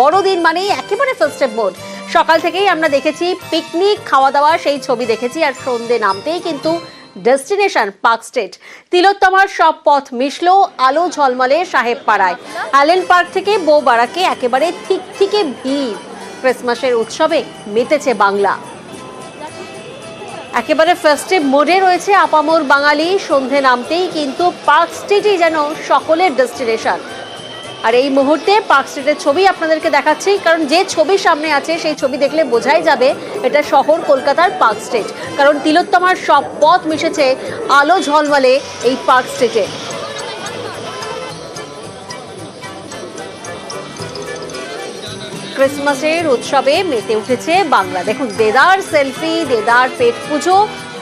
বড়দিন মানেই একেবারে ফেস্টিভ মোড সকাল থেকেই আমরা দেখেছি পিকনিক খাওয়া দাওয়া সেই ছবি দেখেছি, আর সন্ধে নামতেই কিন্তু ডেস্টিনেশন পার্ক স্ট্রিট তিলোত্তমার সব পথ মিশলো, আলো ঝলমলে সাহেব পাড়ায়। অ্যালেন পার্ক থেকে বউবাড়াকে একেবারে ঠিক থেকে ভিড়। ক্রিসমাসের উৎসবে মেতেছে বাংলা। একেবারে ফেস্টিভ মোডে রয়েছে আপামোর বাঙালি। সন্ধে নামতেই কিন্তু পার্ক স্ট্রিটই যেন সকলের ডেস্টিনেশন আর এই মুহূর্তে পার্ক স্ট্রিটের ছবি আপনাদেরকে দেখাচ্ছি, কারণ যে ছবি সামনে আছে, সেই ছবি দেখলে বোঝাই যাবে এটা শহর কলকাতার পার্ক স্ট্রিট কারণ তিলোত্তমার সব পথ মিশেছে আলো ঝলমলে এই পার্ক স্ট্রিটে ক্রিসমাসের উৎসবে মেতে উঠেছে বাংলা। দেখুন, দেদার সেলফি, দেদার পেট পুজো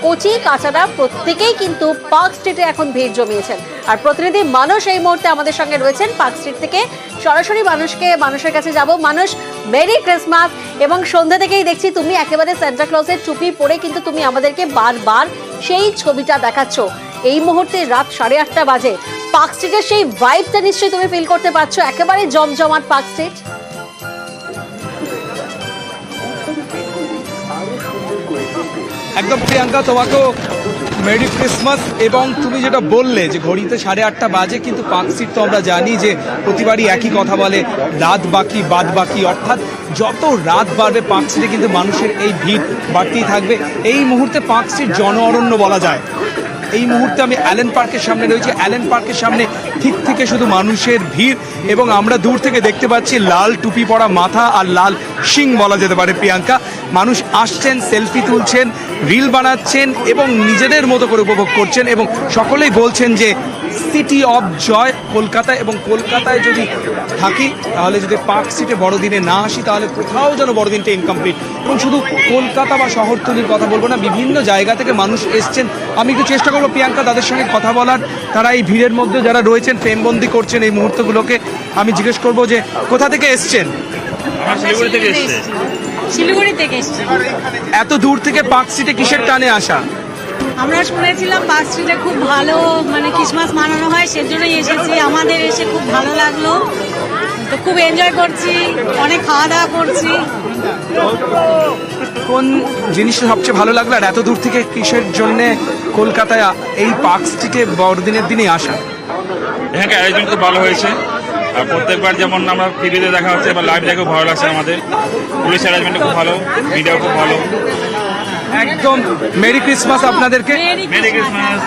কচি কাঁচারা প্রত্যেকেই কিন্তু পার্ক স্ট্রিটে এখন ভিড় জমিয়েছেন। আর প্রতিনিধি মানুষ এই মুহূর্তে আমাদের সঙ্গে রয়েছেন। পার্ক স্ট্রিট থেকে সরাসরি মানুষকে, মানুষের কাছে যাব। মানুষ, মেরি ক্রিসমাস! এবং সন্ধ্যা থেকেই দেখছি তুমি একেবারে সেন্টা ক্লজের টুপি পরে কিন্তু তুমি আমাদেরকে বারবার সেই ছবিটা দেখাচ্ছ। এই মুহূর্তে রাত সাড়ে আটটা বাজে। পার্ক স্ট্রিটের সেই ভাইবটা নিশ্চয়ই তুমি ফিল করতে পারছ। একেবারে জমজমাট পার্ক স্ট্রিট। একদম প্রিয়াঙ্কা, তোমাকেও মেরি ক্রিসমাস। এবং তুমি যেটা বললে যে ঘড়িতে সাড়ে আটটা বাজে, কিন্তু পার্ক স্ট্রিট তো আমরা জানি যে প্রতিবারই একই কথা বলে, রাত বাকি, বাদ বাকি। অর্থাৎ যত রাত বাড়বে পার্ক স্ট্রিটে কিন্তু মানুষের এই ভিড় বাড়তেই থাকবে। এই মুহূর্তে পার্ক স্ট্রিট জন অরণ্য বলা যায়। এই মুহূর্তে আমি অ্যালেন পার্কের সামনে রয়েছি। অ্যালেন পার্কের সামনে ঠিক থেকে শুধু মানুষের ভিড়, এবং আমরা দূর থেকে দেখতে পাচ্ছি লাল টুপি পরা মাথা আর লাল শিং বলা যেতে পারে প্রিয়াঙ্কা। মানুষ আসছেন, সেলফি তুলছেন, রিল বানাচ্ছেন এবং নিজেদের মতো করে উপভোগ করছেন এবং সকলেই বলছেন যে সিটি অফ জয় কলকাতা এবং কলকাতায় যদি থাকি, তাহলে যদি পার্ক সিটে বড়দিনে না আসি, তাহলে কোথাও যেন বড়দিনটা ইনকমপ্লিট এবং শুধু কলকাতা বা শহরতলির কথা বলব না, বিভিন্ন জায়গা থেকে মানুষ এসছেন। আমি একটু চেষ্টা করব প্রিয়াঙ্কা তাদের সঙ্গে কথা বলার। তারা এই ভিড়ের মধ্যে যারা রয়েছেন ফ্রেমবন্দি করছেন এই মুহূর্তগুলোকে, আমি জিজ্ঞেস করব যে কোথা থেকে এসছেন? শিলিগুড়ি থেকে এসেছি। এত দূর থেকে পার্ক সিটে কিসের টানে আসা? আমরা শুনেছিলাম পার্ক স্ট্রিটে খুব ভালো মানে ক্রিসমাস মানানো হয় সেজন্যই এসেছি। আমাদের এসে খুব ভালো লাগল। তো খুব এনজয় করছি অনেক খাওয়া দাওয়া করছি। কোন জিনিসটা সবচেয়ে ভালো লাগল আর এত দূর থেকে কিসের জন্যে কলকাতায় এই পার্ক স্ট্রিটে বড়দিনের দিনে আসা? এখানকার আয়োজন খুব ভালো হয়েছে। আর প্রত্যেকবার যেমন আমরা টিভিতে দেখা হচ্ছে বা লাইভ দেখেও ভালো লাগছে আমাদের পুলিশ অ্যারেঞ্জমেন্ট খুব ভালো মিডিয়াও খুব ভালো একদম মেরি ক্রিসমাস আপনাদেরকে মেরি ক্রিসমাস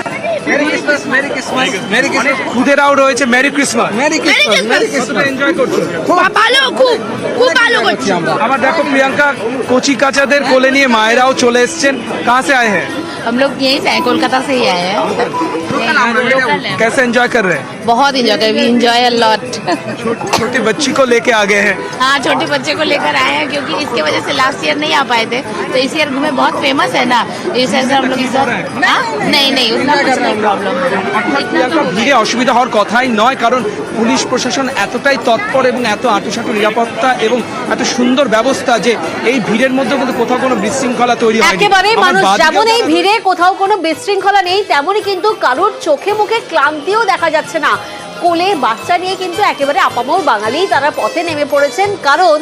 অনেক খুদেরাও রয়েছে merry Christmas merry Christmas merry Christmas enjoy করছো ভালো খুব খুব ভালো করছি আমার দেখো প্রিয়াঙ্কা কচি কাচাদের কোলে নিয়ে মায়েরাও চলে এসছেন কাহা সে আয়ে হ্যাঁ हम लोग यहीं से आए कोलकाता से ही आए हैं लोकल है कैसे एंजॉय कर रहे हैं बहुत इंजॉय कर वी इंजॉय अ लॉट छोटी बच्ची को लेके आ गए हैं हाँ छोटे बच्चे को लेकर आए हैं क्योंकि इसके वजह से लास्ट ईयर नहीं आ पाए थे तो इस ईयर घूमे बहुत फेमस है ना इस वजह से हम लोग इस बार हाँ? नहीं नहीं उतना कुछ नहीं प्रॉब्लम প্রিয়াঙ্কা ভিড়ে অসুবিধা হওয়ার কথাই নয় কারণ পুলিশ প্রশাসন এতটাই তৎপর এবং এত আঁটুসাঁটু নিরাপত্তা এবং এত সুন্দর ব্যবস্থা যে এই ভিড়ের মধ্যে কিন্তু কোথাও কোনো বিশৃঙ্খলা তৈরি হয়নি একেবারে আমার মানুষ বাঁ দিকে যেমন এই ভিড়ে কোথাও কোনো বিশৃঙ্খলা নেই তেমনই কিন্তু কারোর চোখে মুখে ক্লান্তিও দেখা যাচ্ছে না কোলে বাচ্চা নিয়ে কিন্তু একেবারে আপামর বাঙালি তারা পথে নেমে পড়েছেন। কারণ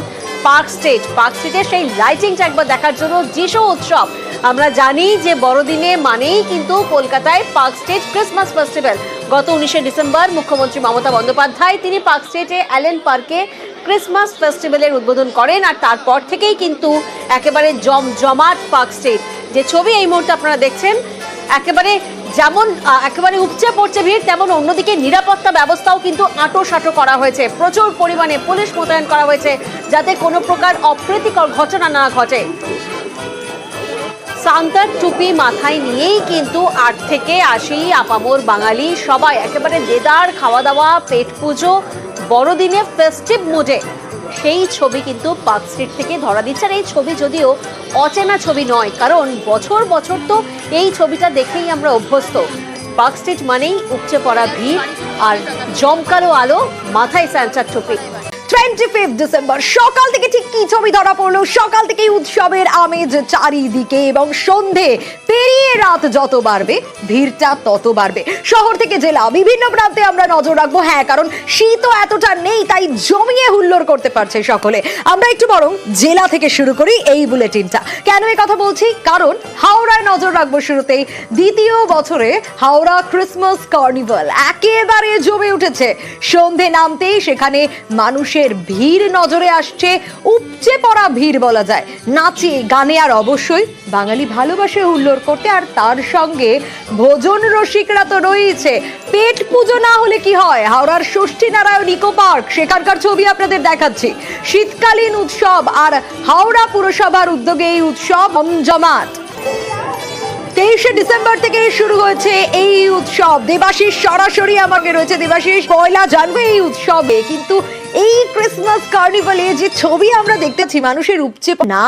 পার্ক স্ট্রিট, পার্ক স্ট্রিটের সেই লাইটিংটা একবার দেখার জন্য যিশু উৎসব। আমরা জানি যে বড়দিনে মানেই কিন্তু কলকাতায় পার্ক স্ট্রিট ক্রিসমাস ফেস্টিভ্যাল গত উনিশে ডিসেম্বর মুখ্যমন্ত্রী মমতা বন্দ্যোপাধ্যায় তিনি পার্ক স্ট্রিটে অ্যালেন পার্কে ক্রিসমাস ফেস্টিভ্যালের উদ্বোধন করেন আর তারপর থেকেই কিন্তু একেবারে জমজমাট পার্ক স্ট্রিট। যে ছবি এই মুহূর্তে আপনারা দেখছেন একেবারে যেমন একেবারে উপচে পড়ছে ভিড়, তেমন অন্যদিকে নিরাপত্তা ব্যবস্থাও কিন্তু আঁটো সাঁটো করা হয়েছে। প্রচুর পরিমাণে পুলিশ মোতায়েন করা হয়েছে, যাতে কোনো প্রকার অপ্রীতিকর ঘটনা না ঘটে। সান্তার টুপি মাথায় নিয়েই কিন্তু আট থেকে আশি আপামোর বাঙালি সবাই একেবারে দেদার খাওয়া দাওয়া, পেট পুজো, বড়দিনে ফেস্টিভ মুডে সেই ছবি কিন্তু পার্ক স্ট্রিট থেকে ধরা দিচ্ছে। আর এই ছবি যদিও অচেনা ছবি নয়, কারণ বছর বছর তো এই ছবিটা দেখেই আমরা অভ্যস্ত। পার্ক স্ট্রিট মানেই উপচে পড়া ভিড় আর জমকালো আলো মাথায় স্যান্টার টুপি। টোয়েন্টি ফিফথ ডিসেম্বর সকাল থেকে ঠিক কি ছবি ধরা পড়ল? সকাল থেকেই উৎসবের আমেজ চারিদিকে এবং সন্ধে পেরিয়ে রাত যত বাড়বে, ভিড়টা তত বাড়বে। শহর থেকে জেলা, বিভিন্ন প্রান্তে আমরা নজর রাখব। হ্যাঁ কারণ শীতও এতটা নেই, তাই জমিয়ে হুল্লোড় করতে পারছে সকলে। আমরা একটু বরং জেলা থেকে শুরু করি এই বুলেটিনটা। কেন এই কথা বলছি? কারণ হাওড়ায় নজর রাখব শুরুতেই। দ্বিতীয় বছরে হাওড়া ক্রিসমাস কার্নিভাল একেবারে জমে উঠেছে। সন্ধে নামতেই সেখানে মানুষের ভিড় নজরে আসছে। উপচে পড়া ভিড় বলা যায়। নাচে, গানে আর অবশ্যই বাঙালি ভালোবাসে হুল্লোড় করতে, আর তার সঙ্গে ভোজন রসিকরা তো রয়েছে। পেট পুজো না হলে কি হয়? হাওড়ার ষষ্ঠী নারায়ণ ইকো পার্ক, সেখানকার ছবি আপনাদের দেখাচ্ছি। শীতকালীন উৎসব আর হাওড়া পুরসভার উদ্যোগে এই উৎসব জমাট তেইশে ডিসেম্বর থেকে শুরু হয়েছে এই উৎসব। দেবাশিস সরাসরি আমাকে রয়েছে। দেবাশিস, পয়লা জানব এই উৎসবে। কিন্তু এই ক্রিসমাস কার্নিভালে যে ছবি আমরা দেখতেছি, মানুষের উপচে না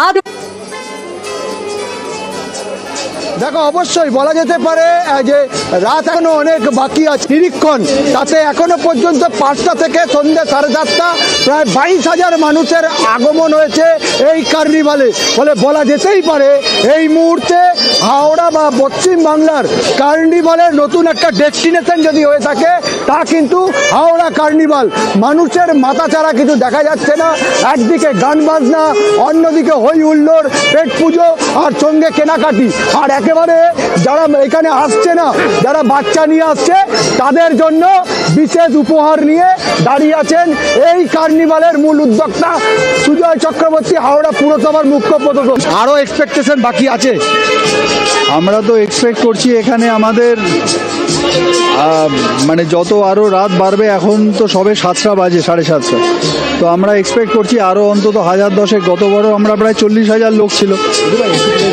দেখো, অবশ্যই বলা যেতে পারে যে রাত এখনও অনেক বাকি আছে। নিরীক্ষণ, তাতে এখনও পর্যন্ত পাঁচটা থেকে সন্ধ্যে সাড়ে চারটা, প্রায় বাইশ হাজার মানুষের আগমন হয়েছে এই কার্নিভালে। ফলে বলা যেতেই পারে, এই মুহূর্তে হাওড়া বা পশ্চিম বাংলার কার্নিভালের নতুন একটা ডেস্টিনেশন যদি হয়ে থাকে, তা কিন্তু হাওড়া কার্নিভাল। মানুষের মাথা ছাড়া কিছু দেখা যাচ্ছে না। একদিকে গান বাজনা, অন্যদিকে হই হুল্লোড়, পেট পুজো, আর সঙ্গে কেনাকাটি। আর একেবারে যারা এখানে আসছে না, যারা বাচ্চা নিয়ে আসছে, তাদের জন্য বিশেষ উপহার নিয়ে দাঁড়িয়ে আছেন এই কার্নিভালের মূল উদ্যোক্তা সুজয় চক্রবর্তী, হাওড়া পুরসভার মুখ্য প্রদর্শক। আরও এক্সপেকটেশন বাকি আছে। আমরা তো এক্সপেক্ট করছি এখানে আমাদের মানে যত আরও রাত বাড়বে এখন তো সবে সাতটা বাজে সাড়ে সাতটা। তো আমরা এক্সপেক্ট করছি আরও অন্তত হাজার দশেক গত বড় আমরা প্রায় চল্লিশ হাজার লোক ছিল।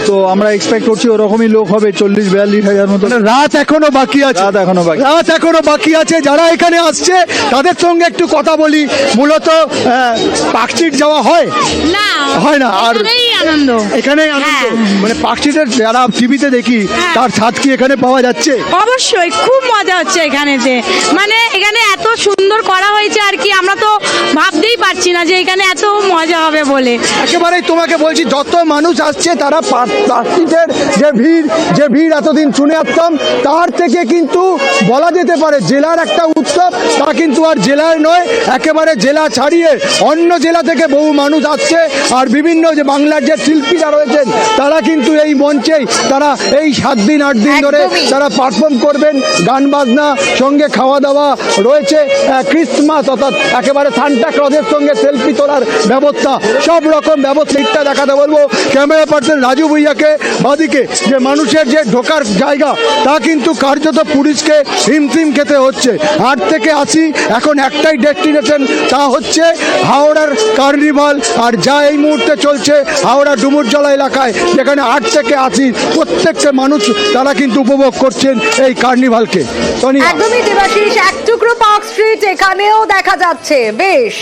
তো আমরা এক্সপেক্ট করছি ওরকমই লোক হবে চল্লিশ বিয়াল্লিশ হাজার মতো। মানে রাত এখনও বাকি আছে। রাত এখনও বাকি। রাত এখনও বাকি আছে যারা এখানে আসছে তাদের সঙ্গে একটু কথা বলি। মূলত পাকচিট যাওয়া হয়? না হয় না আর আনন্দ। এখানে আনন্দ। মানে পাখিদের যারা টিভিতে দেখি তার ছাদ কি এখানে পাওয়া যাচ্ছে? অবশ্যই খুব মজা হচ্ছে এখানেতে। মানে এখানে এত সুন্দর করা হয়েছে আর কি আমরা তো পারছি না যে এখানে এত মজা হবে বলে। একেবারেই তোমাকে বলছি যত মানুষ আসছে তারা প্লাস্টিকের যে ভিড় যে ভিড় এতদিন শুনে আসতাম তার থেকে কিন্তু বলা যেতে পারে জেলার একটা উৎসব তা কিন্তু আর জেলার নয় একেবারে জেলা ছাড়িয়ে অন্য জেলা থেকে বহু মানুষ আসছে আর বিভিন্ন যে বাংলার যে শিল্পীরা রয়েছেন তারা কিন্তু এই মঞ্চেই তারা এই সাত দিন আট দিন ধরে তারা পারফর্ম করবেন গান বাজনা সঙ্গে খাওয়া দাওয়া রয়েছে ক্রিসমাস অর্থাৎ একেবারে সান্টা ক্লজের সঙ্গে সেলফি তোলার ব্যবস্থা, সব রকম ব্যবস্থা দেখাতে বলব। ক্যামেরা পার্সন রাজু ভুইয়াকে, বাদিকে, যে মানুষের যে ঢোকার জায়গা, তা কিন্তু কার্যত পুলিশকে হিমফিম খেতে হচ্ছে। আট থেকে আসি এখন একটাই ডেস্টিনেশন তা হচ্ছে হাওড়ার কার্নিভাল আর যা এই মুহূর্তে চলছে হাওড়া ডুমুরজলা এলাকায়, যেখানে আট থেকে আসি প্রত্যেকটা মানুষ, তারা কিন্তু উপভোগ করছেন এই কার্নিভালকে একদমই দেবাশিস, এক টুকরো পার্ক স্ট্রিট এখানেও দেখা যাচ্ছে। বেশ।